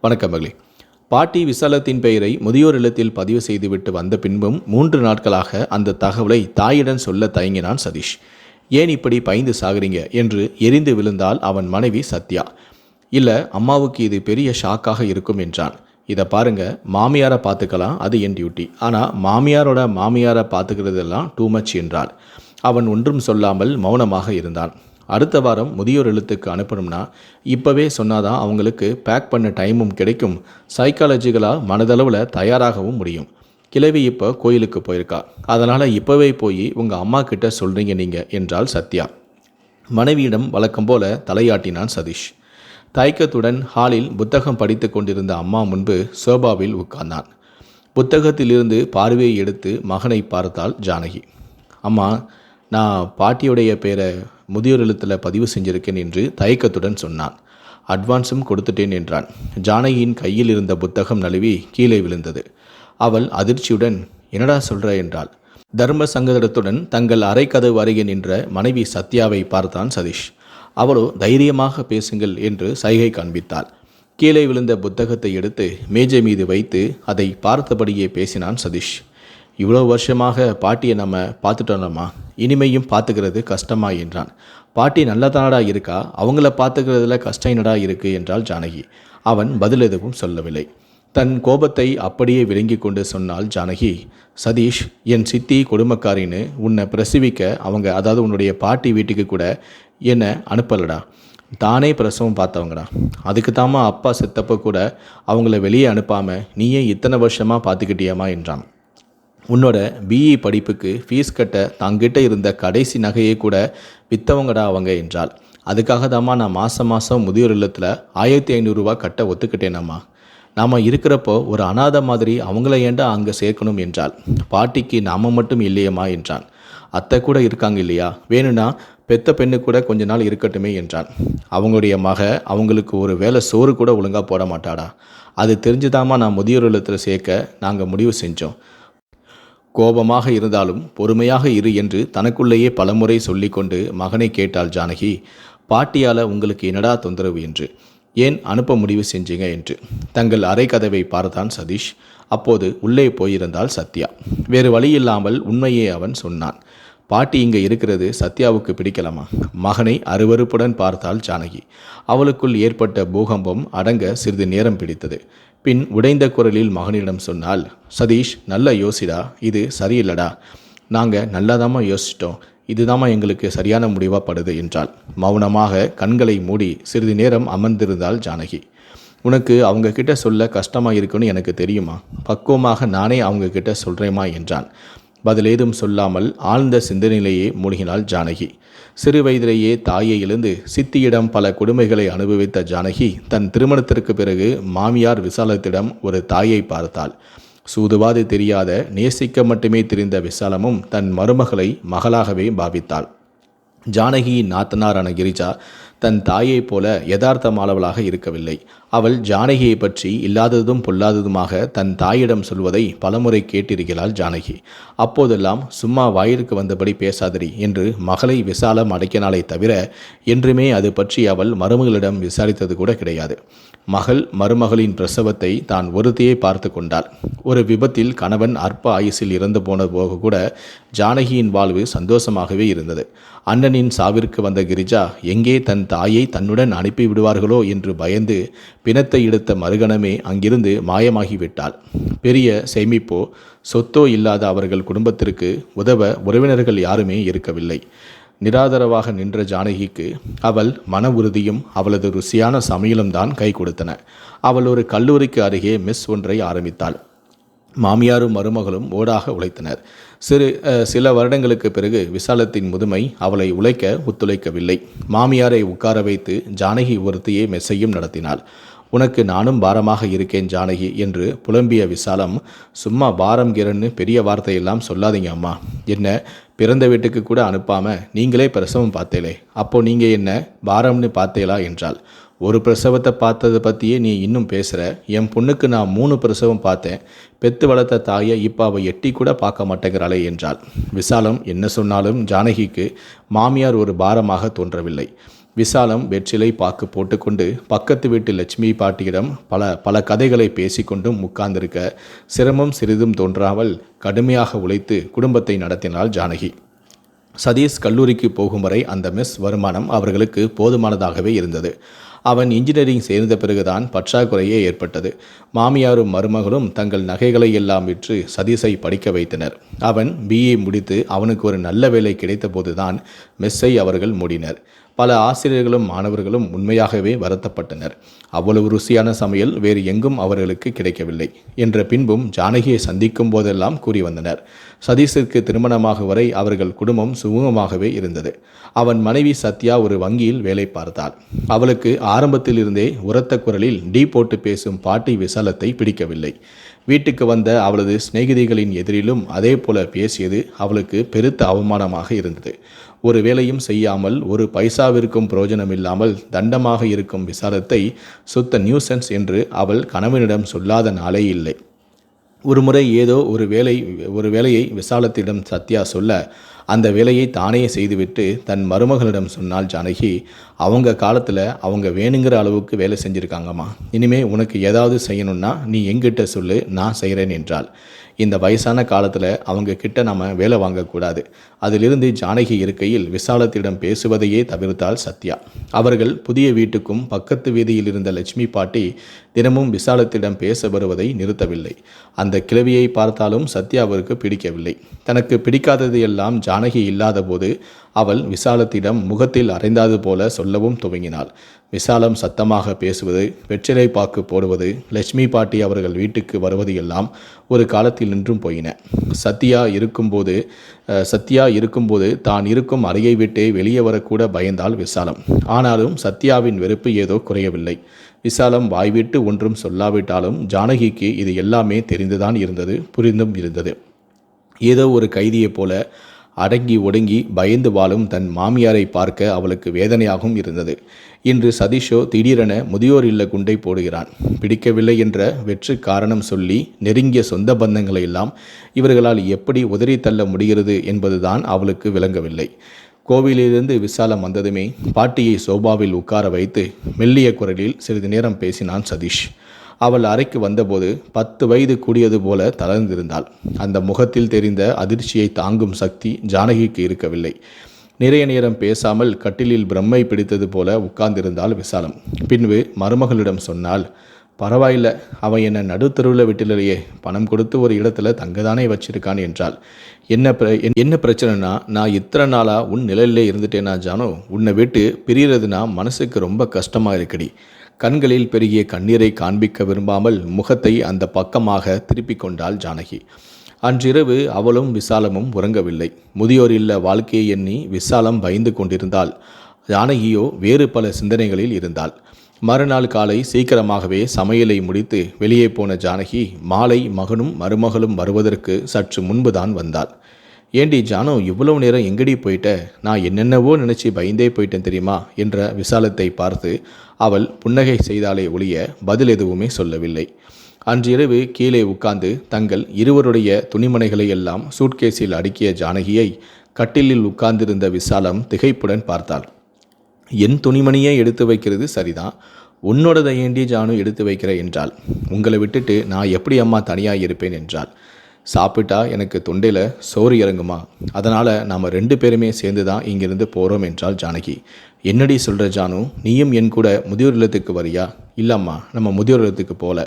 வணக்கம் மகளே. பாட்டி விசாலத்தின் பெயரை முதியோர் இல்லத்தில் பதிவு செய்துவிட்டு வந்த பின்பும் மூன்று நாட்களாக அந்த தகவலை தாயிடம் சொல்ல தயங்கினான் சதீஷ். ஏன் இப்படி பயந்து சாகுறீங்க? என்று எரிந்து விழுந்தால் அவன் மனைவி சத்யா. இல்லை அம்மாவுக்கு இது பெரிய ஷாக்காக இருக்கும் என்றான். இதை பாருங்க மாமியாரை பார்த்துக்கலாம் அது என் டியூட்டி. ஆனால் மாமியாரோட மாமியாரை பார்த்துக்கிறதெல்லாம் டூ மச் என்றாள். அவன் ஒன்றும் சொல்லாமல் மௌனமாக இருந்தான். அடுத்த வாரம் முதியோர் எழுத்துக்கு அனுப்பணும்னா இப்போவே சொன்னாதான் அவங்களுக்கு பேக் பண்ண டைமும் கிடைக்கும். சைக்காலஜிக்கலாக மனதளவில் தயாராகவும் முடியும். கிழவி இப்போ கோயிலுக்கு போயிருக்கா. அதனால் இப்போவே போய் உங்கள் அம்மா கிட்ட சொல்கிறீங்க நீங்கள் என்றாள் சத்யா. மனைவியிடம் வழக்கம் போல தலையாட்டினான் சதீஷ். தயக்கத்துடன் ஹாலில் புத்தகம் படித்து கொண்டிருந்த அம்மா முன்பு சோபாவில் உட்கார்ந்தான். புத்தகத்திலிருந்து பார்வையை எடுத்து மகனை பார்த்தாள் ஜானகி. அம்மா நான் பாட்டியுடைய பேரை முதியோர் இல்லத்தில் பதிவு செஞ்சிருக்கேன் என்று தயக்கத்துடன் சொன்னான். அட்வான்ஸும் கொடுத்துட்டேன் என்றான். ஜானகியின் கையில் இருந்த புத்தகம் நழுவி கீழே விழுந்தது. அவள் அதிர்ச்சியுடன் என்னடா சொல்ற? என்றாள். தர்ம சங்கடத்துடன் தங்கள் அரைக்கதவு அருகே நின்ற மனைவி சத்யாவை பார்த்தான் சதீஷ். அவளோ தைரியமாக பேசுங்கள் என்று சைகை காண்பித்தாள். கீழே விழுந்த புத்தகத்தை எடுத்து மேஜை மீது வைத்து அதை பார்த்தபடியே பேசினான் சதீஷ். இவ்வளோ வருஷமாக பாட்டியை நம்ம பார்த்துட்டோம்மா இனிமையும் பார்த்துக்கிறது கஷ்டமா என்றான். பாட்டி நல்லதானடா இருக்கா? அவங்கள பார்த்துக்கிறதுல கஷ்டம் என்னடா இருக்கு? என்றாள் ஜானகி. அவன் பதில் எதுவும் சொல்லவில்லை. தன் கோபத்தை அப்படியே விளங்கி கொண்டு சொன்னால் ஜானகி சதீஷ் என் சித்தி குடும்பக்காரின்னு உன்னை பிரசவிக்க அவங்க அதாவது உன்னுடைய பாட்டி வீட்டுக்கு கூட என்னை அனுப்பலடா? தானே பிரசவம் பார்த்தவங்கடா. அதுக்கு தாமா அப்பா செத்தப்போ கூட அவங்கள வெளியே அனுப்பாமல் நீயே இத்தனை வருஷமாக பார்த்துக்கிட்டியாமா என்றான். உன்னோட பிஇ படிப்புக்கு ஃபீஸ் கட்ட தங்கிட்ட இருந்த கடைசி நகையை கூட விற்றவங்கடா அவங்க என்றாள். அதுக்காக தாம்மா நான் மாதம் மாதம் முதியோர் இல்லத்தில் ஆயிரத்தி ஐநூறுரூவா கட்ட ஒத்துக்கிட்டேனம்மா. நாம் இருக்கிறப்போ ஒரு அனாத மாதிரி அவங்கள ஏண்டா அங்கே சேர்க்கணும் என்றாள். பாட்டிக்கு நாம மட்டும் இல்லையம்மா என்றான். அத்தை கூட இருக்காங்க இல்லையா? வேணும்னா பெத்த பெண்ணு கூட கொஞ்ச நாள் இருக்கட்டுமே என்றான். அவங்களுடைய மக அவங்களுக்கு ஒரு வேலை சோறு கூட ஒழுங்காக போட மாட்டாடா. அது தெரிஞ்சுதாம்மா நான் முதியோர் இல்லத்தில் சேர்க்க நாங்கள் முடிவு செஞ்சோம். கோபமாக இருந்தாலும் பொறுமையாக இரு என்று தனக்குள்ளேயே பலமுறை சொல்லிக்கொண்டு மகனை கேட்டாள் ஜானகி பாட்டியால் உங்களுக்கு என்னடா தொந்தரவு? என்று. ஏன் அனுப்ப முடிவு செஞ்சீங்க? என்று. தங்கள் அறை கதவை பார்த்தான் சதீஷ். அப்போது உள்ளே போயிருந்தாள் சத்யா. வேறு வழியில்லாமல் உண்மையை அவன் சொன்னான். பாட்டி இங்கே இருக்கிறது சத்யாவுக்கு பிடிக்கலாமா? மகனை அருவருப்புடன் பார்த்தாள் ஜானகி. அவளுக்குள் ஏற்பட்ட பூகம்பம் அடங்க சிறிது நேரம் பிடித்தது. பின் உடைந்த குரலில் மகனிடம் சொன்னால் சதீஷ் நல்ல யோசிடா இது சரியில்லடா. நாங்கள் நல்லாதாம்மா யோசிச்சிட்டோம். இதுதாம்மா எங்களுக்கு சரியான முடிவாக படுது என்றாள். மௌனமாக கண்களை மூடி சிறிது நேரம் அமர்ந்திருந்தாள் ஜானகி. உனக்கு அவங்க கிட்ட சொல்ல கஷ்டமாக இருக்குன்னு எனக்கு தெரியுமா? பக்குவமாக நானே அவங்க கிட்ட சொல்கிறேமா என்றான். பதில் ஏதும் சொல்லாமல் ஆழ்ந்த சிந்தனையிலேயே மூழ்கினாள் ஜானகி. சிறு வயதிலேயே தாயை இழந்து சித்தியிடம் பல கொடுமைகளை அனுபவித்த ஜானகி தன் திருமணத்திற்கு பிறகு மாமியார் விசாலத்திடம் ஒரு தாயை பார்த்தாள். சூதுவாது தெரியாத நேசிக்க மட்டுமே தெரிந்த விசாலமும் தன் மருமகளை மகளாகவே பாவித்தாள். ஜானகியின் நாத்தனாரான கிரிஜா தன் தாயைப் போல யதார்த்தமானவளாக இருக்கவில்லை. அவள் ஜானகியை பற்றி இல்லாததும் பொல்லாததுமாக தன் தாயிடம் சொல்வதை பலமுறை கேட்டிருக்கிறாள் ஜானகி. அப்போதெல்லாம் சும்மா வாயிற்கு வந்தபடி பேசாதடி என்று மகளை விசாலம் அடைக்கினாலே தவிர என்றுமே அது பற்றி அவள் மருமகளிடம் விசாரித்தது கூட கிடையாது. மகள் மருமகளின் பிரசவத்தை தான் ஒருத்தையே பார்த்து கொண்டாள். ஒரு விபத்தில் கணவன் அற்ப ஆயுசில் இறந்து போன போக கூட ஜானகியின் வாழ்வு சந்தோஷமாகவே இருந்தது. அண்ணனின் சாவிற்கு வந்த கிரிஜா எங்கே தன் தாயை தன்னுடன் அனுப்பி விடுவார்களோ என்று பயந்து பிணத்தை எடுத்த மறுகணமே அங்கிருந்து மாயமாகிவிட்டாள். பெரிய சேமிப்போ சொத்தோ இல்லாத அவர்கள் குடும்பத்திற்கு உதவ உறவினர்கள் யாருமே இருக்கவில்லை. நிராதரவாக நின்ற ஜானகிக்கு அவள் மன உறுதியும் அவளது ருசியான சமையலும் தான் கை கொடுத்தன. அவள் ஒரு கல்லூரிக்கு அருகே மிஸ் ஒன்றை ஆரம்பித்தாள். மாமியாரும் மருமகளும் ஓடாக உழைத்தனர். சிறு சில வருடங்களுக்கு பிறகு விசாலத்தின் முதுமை அவளை உழைக்க ஒத்துழைக்கவில்லை. மாமியாரை உட்கார வைத்து ஜானகி ஒருத்தியே மெஸ்ஸையும் நடத்தினாள். உனக்கு நானும் பாரமாக இருக்கேன் ஜானகி என்று புலம்பிய விசாலம் சும்மா பாரம் கிரன்னு பெரிய வார்த்தையெல்லாம் சொல்லாதீங்க அம்மா. என்ன பிறந்த வீட்டுக்கு கூட அனுப்பாம நீங்களே பிரசவம் பார்த்தேலே அப்போ நீங்க என்ன பாரம்னு பார்த்தேலா என்றாள். ஒரு பிரசவத்தை பார்த்ததை பற்றியே நீ இன்னும் பேசுகிற என் பொண்ணுக்கு நான் மூணு பிரசவம் பார்த்தேன். பெத்து வளர்த்த தாயை இப்போ அவள் எட்டி கூட பார்க்க மாட்டேங்கிறாளே என்றாள். விசாலம் என்ன சொன்னாலும் ஜானகிக்கு மாமியார் ஒரு பாரமாக தோன்றவில்லை. விசாலம் வெற்றிலை பாக்கு போட்டுக்கொண்டு பக்கத்து வீட்டு லட்சுமி பாட்டியிடம் பல பல கதைகளை பேசிக்கொண்டும் உட்கார்ந்திருக்க சிரமம் சிறிதும் தோன்றாமல் கடுமையாக உழைத்து குடும்பத்தை நடத்தினாள் ஜானகி. சதீஷ் கல்லூரிக்கு போகும் வரை அந்த மிஸ் வருமானம் அவர்களுக்கு போதுமானதாகவே இருந்தது. அவன் இன்ஜினியரிங் சேர்ந்த பிறகுதான் பற்றாக்குறையே ஏற்பட்டது. மாமியாரும் மருமகளும் தங்கள் நகைகளை எல்லாம் விற்று சதீஷை படிக்க வைத்தனர். அவன் பிஏ முடித்து அவனுக்கு ஒரு நல்ல வேலை கிடைத்தபோதுதான் மெஸ்ஸை அவர்கள் மூடினர். பல ஆசிரியர்களும் மாணவர்களும் உண்மையாகவே வருத்தப்பட்டனர். அவ்வளவு ருசியான சமையல் வேறு எங்கும் அவர்களுக்கு கிடைக்கவில்லை என்ற பின்பும் ஜானகியை சந்திக்கும் போதெல்லாம் கூறி வந்தனர். சதீஷிற்கு திருமணமாக வரை அவர்கள் குடும்பம் சுமூகமாகவே இருந்தது. அவன் மனைவி சத்யா ஒரு வங்கியில் வேலை பார்த்தாள். அவளுக்கு ஆரம்பத்தில் ஆரம்பத்திலிருந்தே உரத்த குரலில் டீ போட்டு பேசும் பாட்டி விசாலத்தை பிடிக்கவில்லை. வீட்டுக்கு வந்த அவளது சிநேகிதிகளின் எதிரிலும் அதே போல பேசியது அவளுக்கு பெருத்த அவமானமாக இருந்தது. ஒரு வேலையும் செய்யாமல் ஒரு பைசாவிற்கும் பிரயோஜனமில்லாமல் தண்டமாக இருக்கும் விசாலத்தை சுத்த நியூசன்ஸ் என்று அவள் கணவனிடம் சொல்லாத நாளே இல்லை. ஒரு முறை ஏதோ ஒரு வேலை ஒரு வேலையை விசாலத்திடம் சத்யா சொல்ல அந்த வேலையை தானே செய்துவிட்டு தன் மருமகளிடம் சொன்னால் ஜானகி அவங்க காலத்தில் அவங்க வேணுங்கிற அளவுக்கு வேலை செஞ்சுருக்காங்கம்மா. இனிமே உனக்கு ஏதாவது செய்யணும்னா நீ எங்கிட்ட சொல்லு நான் செய்கிறேன் என்றாள். இந்த வயசான காலத்தில் அவங்க கிட்ட நம்ம வேலை வாங்கக்கூடாது அதிலிருந்து ஜானகி இருக்கையில் விசாலத்திடம் பேசுவதையே தவிர்த்தாள் சத்யா. அவர்கள் புதிய வீட்டுக்கும் பக்கத்து வீதியில் இருந்த லட்சுமி பாட்டி தினமும் விசாலத்திடம் பேச வருவதை நிறுத்தவில்லை. அந்த கிழவியை பார்த்தாலும் சத்யாவிற்கு பிடிக்கவில்லை. தனக்கு பிடிக்காதது எல்லாம் ஜானகி இல்லாதபோது அவள் விசாலத்திடம் முகத்தில் அரைந்தாது போல சொல்லவும் துவங்கினாள். விசாலம் சத்தமாக பேசுவது வெற்றிலை பாக்கு போடுவது லட்சுமி பாட்டி அவர்கள் வீட்டுக்கு வருவது எல்லாம் ஒரு காலத்தில் நின்றும் போயின. சத்யா இருக்கும்போது அஹ், சத்யா இருக்கும்போது தான் இருக்கும் அறையை விட்டே வெளியே வரக்கூட பயந்தால் விசாலம். ஆனாலும் சத்யாவின் வெறுப்பு ஏதோ குறையவில்லை. விசாலம் வாய்விட்டு ஒன்றும் சொல்லாவிட்டாலும் ஜானகிக்கு இது எல்லாமே தெரிந்துதான் இருந்தது புரிந்தும் இருந்தது. ஏதோ ஒரு கைதியைப் போல அடங்கி ஒடுங்கி பயந்து வாழும் தன் மாமியாரை பார்க்க அவளுக்கு வேதனையாகவும் இருந்தது. இன்று சதீஷோ திடீரென முதியோர் இல்ல குண்டை போடுகிறான். பிடிக்கவில்லை என்ற வெற்று காரணம் சொல்லி நெருங்கிய சொந்த பந்தங்களை எல்லாம் இவர்களால் எப்படி உதறி தள்ள முடிகிறது என்பதுதான் அவளுக்கு விளங்கவில்லை. கோவிலிலிருந்து விசாலம் வந்ததுமே பாட்டியை சோபாவில் உட்கார வைத்து மெல்லிய குரலில் சிறிது நேரம் பேசினான் சதீஷ். அவள் அறைக்கு வந்தபோது பத்து வயது கூடியது போல தளர்ந்திருந்தாள். அந்த முகத்தில் தெரிந்த அதிர்ச்சியை தாங்கும் சக்தி ஜானகிக்கு இருக்கவில்லை. நிறைய நேரம் பேசாமல் கட்டிலில் பிரம்மை பிடித்தது போல உட்கார்ந்திருந்தாள் விசாலம். பின்பு மருமகளிடம் சொன்னால் பரவாயில்ல அவன் என்னை நடுத்தருவில் விட்டிலேயே பணம் கொடுத்து ஒரு இடத்துல தங்கதானே வச்சிருக்கான் என்றாள். என்ன பிர என்ன பிரச்சனைனா நான் இத்தனை நாளாக உன் நிலையிலே இருந்துட்டேனா ஜானோ? உன்னை விட்டு பிரியறதுனா மனசுக்கு ரொம்ப கஷ்டமாக இருக்குடி. கண்களில் பெருகிய கண்ணீரை காண்பிக்க விரும்பாமல் முகத்தை அந்த பக்கமாக திருப்பிக் கொண்டாள் ஜானகி. அன்றிரவு அவளும் விசாலமும் உறங்கவில்லை. முதியோர் இல்ல வாழ்க்கையை எண்ணி விசாலம் பயந்து கொண்டிருந்தாள். ஜானகியோ வேறு பல சிந்தனைகளில் இருந்தாள். மறுநாள் காலை சீக்கிரமாகவே சமையலை முடித்து வெளியே போன ஜானகி மாலை மகனும் மருமகளும் வருவதற்கு சற்று முன்புதான் வந்தாள். ஏண்டி ஜானு இவ்வளவு நேரம் எங்கடி போயிட்ட? நான் என்னென்னவோ நினச்சி பயந்தே போயிட்டேன் தெரியுமா? என்ற விசாலத்தை பார்த்து அவள் புன்னகை செய்தாலே ஒழிய பதில் எதுவுமே சொல்லவில்லை. அன்றிரவு கீழே உட்கார்ந்து தங்கள் இருவருடைய துணிமனைகளை எல்லாம் சூட்கேஸில் அடுக்கிய ஜானகியை கட்டிலில் உட்கார்ந்திருந்த விசாலம் திகைப்புடன் பார்த்தாள். என் துணிமணியை எடுத்து வைக்கிறது சரிதான் உன்னோடதை ஏண்டி ஜானு எடுத்து வைக்கிற? என்றாள். உங்களை விட்டுட்டு நான் எப்படி அம்மா தனியாக இருப்பேன் என்றாள். சாப்பிட்டா எனக்கு தொண்டையில் சோறு இறங்குமா? அதனால் நாம் ரெண்டு பேருமே சேர்ந்து தான் இங்கிருந்து போகிறோம் என்றால் ஜானகி. என்னடி சொல்கிற ஜானு நீயும் என் கூட முதியோர் இல்லத்துக்கு வரியா? இல்லம்மா நம்ம முதியோர் இல்லத்துக்கு போகல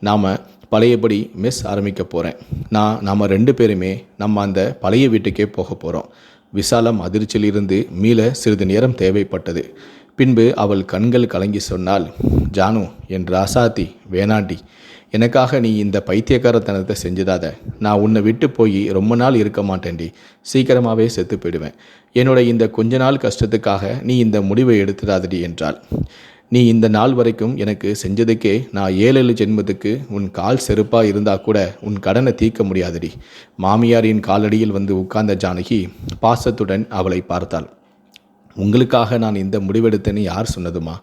நாம் பழையபடி மெஸ் ஆரம்பிக்க போகிறேன் நான் நாம் ரெண்டு பேருமே நம்ம அந்த பழைய வீட்டுக்கே போக போகிறோம் விசாலம் அதிர்ச்சியிலிருந்து மீள சிறிது நேரம் தேவைப்பட்டது. பின்பு அவள் கண்கள் கலங்கி சொன்னால் ஜானு என் ராசாத்தி வேணாண்டி. எனக்காக நீ இந்த பைத்தியக்காரத்தனத்தை செஞ்சுதாத நான் உன்னை விட்டு போய் ரொம்ப நாள் இருக்க மாட்டேன்டி. சீக்கிரமாகவே செத்து போயிடுவேன். என்னோட இந்த கொஞ்ச நாள் கஷ்டத்துக்காக நீ இந்த முடிவை எடுத்துடாதடி என்றாள். நீ இந்த நாள் வரைக்கும் எனக்கு செஞ்சதுக்கே நான் ஏழேழு ஜென்மத்துக்கு உன் கால் செருப்பாக இருந்தால் கூட உன் கடனை தீர்க்க முடியாதடி. மாமியாரின் காலடியில் வந்து உட்கார்ந்த ஜானகி பாசத்துடன் அவளை பார்த்தாள். உங்களுக்காக நான் இந்த முடிவெடுத்தேன்னு யார் சொன்னதுமா?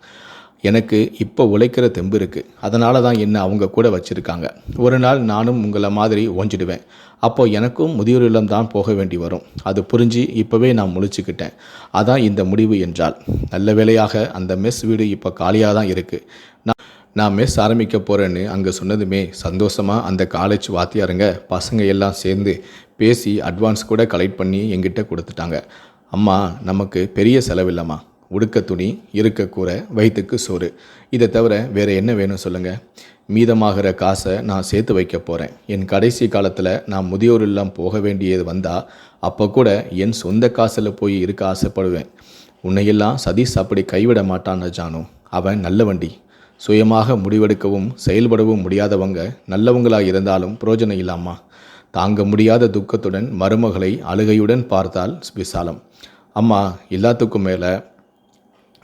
எனக்கு இப்போ உழைக்கிற தெம்பு இருக்குது அதனால தான் என்ன அவங்க கூட வச்சுருக்காங்க. ஒரு நாள் நானும் உங்களை மாதிரி ஓஞ்சிடுவேன். அப்போ எனக்கும் முதியோர் இல்லம் தான் போக வேண்டி வரும். அது புரிஞ்சு இப்போவே நான் முழிச்சுக்கிட்டேன். அதான் இந்த முடிவு என்றால் நல்ல வேளையாக அந்த மெஸ் வீடு இப்போ காலியாக தான் இருக்குது நான் நான் மெஸ் ஆரம்பிக்க போகிறேன்னு அங்கே சொன்னதுமே சந்தோஷமாக அந்த காலேஜ் வாத்தியாருங்க பசங்க எல்லாம் சேர்ந்து பேசி அட்வான்ஸ் கூட கலெக்ட் பண்ணி எங்கிட்ட கொடுத்துட்டாங்க. அம்மா நமக்கு பெரிய செலவில்லைம்மா. உடுக்க துணி இருக்க கூரை வயிற்றுக்கு சோறு. இதை தவிர வேறு என்ன வேணும் சொல்லுங்கள் மீதமாகிற காசை நான் சேர்த்து வைக்க போகிறேன் என் கடைசி காலத்தில் நான் முதியோர் இல்லம் போக வேண்டியது வந்தால் அப்போ கூட என் சொந்த காசில் போய் இருக்க ஆசைப்படுவேன். உன்னையெல்லாம் சதீஷ் அப்படி கைவிட மாட்டான் ஜானு. அவன் நல்ல வண்டி சுயமாக முடிவெடுக்கவும் செயல்படவும் முடியாதவங்க நல்லவங்களாக இருந்தாலும் பிரயோஜனம் இல்லாமா? தாங்க முடியாத துக்கத்துடன் மருமகளை அழுகையுடன் பார்த்தால் விசாலம். அம்மா எல்லாத்துக்கும் மேலே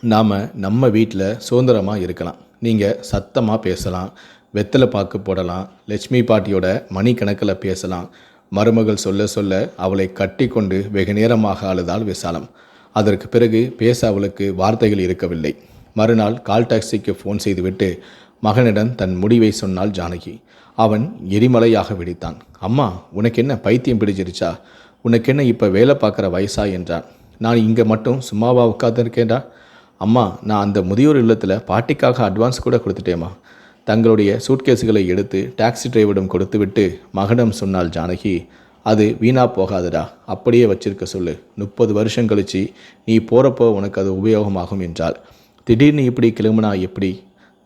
நாம் நம்ம வீட்டில் சுதந்திரமாக இருக்கலாம். நீங்கள் சத்தமாக பேசலாம் வெத்தலை பாக்கு போடலாம் லட்சுமி பாட்டியோட மணிக்கணக்கில் பேசலாம் மருமகள் சொல்ல சொல்ல அவளை கட்டி கொண்டு வெகு நேரமாக அழுதாள் விசாலம். அதற்கு பிறகு பேச அவளுக்கு வார்த்தைகள் இருக்கவில்லை. மறுநாள் கால் டாக்ஸிக்கு ஃபோன் செய்துவிட்டு மகனிடம் தன் முடிவை சொன்னாள் ஜானகி. அவன் எரிமலையாக வெடித்தான். அம்மா உனக்கு என்ன பைத்தியம் பிடிச்சிருச்சா? உனக்கு என்ன இப்போ வேலை பார்க்குற வயசா என்றான். நான் இங்கே மட்டும் சும்மாவா உட்காந்துருக்கேன்டா அம்மா நான் அந்த முதியோர் இல்லத்தில் பாட்டிக்காக அட்வான்ஸ் கூட கொடுத்துட்டேம்மா. தங்களுடைய சூட்கேஸுகளை எடுத்து டாக்ஸி டிரைவரிடம் கொடுத்துவிட்டு மகனிடம் சொன்னாள் ஜானகி அது வீணா போகாதடா. அப்படியே வச்சிருக்க சொல்லு. முப்பது வருஷம் கழிச்சு நீ போகிறப்போ உனக்கு அது உபயோகமாகும் என்றால் திடீர்னு இப்படி கிளம்புனா எப்படி?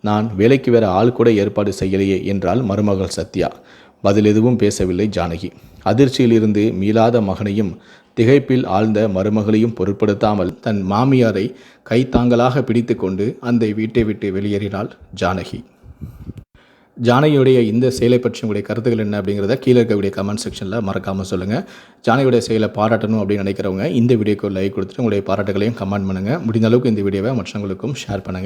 நான் வேலைக்கு வேற ஆள் கூட ஏற்பாடு செய்யலையே என்றாள் மருமகள் சத்யா. பதில் எதுவும் பேசவில்லை ஜானகி. அதிர்ச்சியிலிருந்து மீளாத மகனையும் திகைப்பில் ஆழ்ந்த மருமகளையும் பொருட்படுத்தாமல் தன் மாமியாரை கைத்தாங்கலாக பிடித்து கொண்டு அந்த வீட்டை விட்டு வெளியேறினாள் ஜானகி. ஜானகியுடைய இந்த செயலை பற்றி உங்களுடைய கருத்துக்கள் என்ன அப்படிங்கிறத கீழே இருக்கக்கூடிய கமெண்ட் செக்ஷனில் மறக்காமல் சொல்லுங்கள் ஜானகியுடைய செயலை பாராட்டணும் அப்படின்னு நினைக்கிறவங்க இந்த வீடியோக்கு லைக் கொடுத்துட்டு உங்களுடைய பாராட்டுகளையும் கமெண்ட் பண்ணுங்கள் முடிந்த அளவுக்கு இந்த வீடியோவை மற்றவங்களுக்கும் ஷேர் பண்ணுங்கள்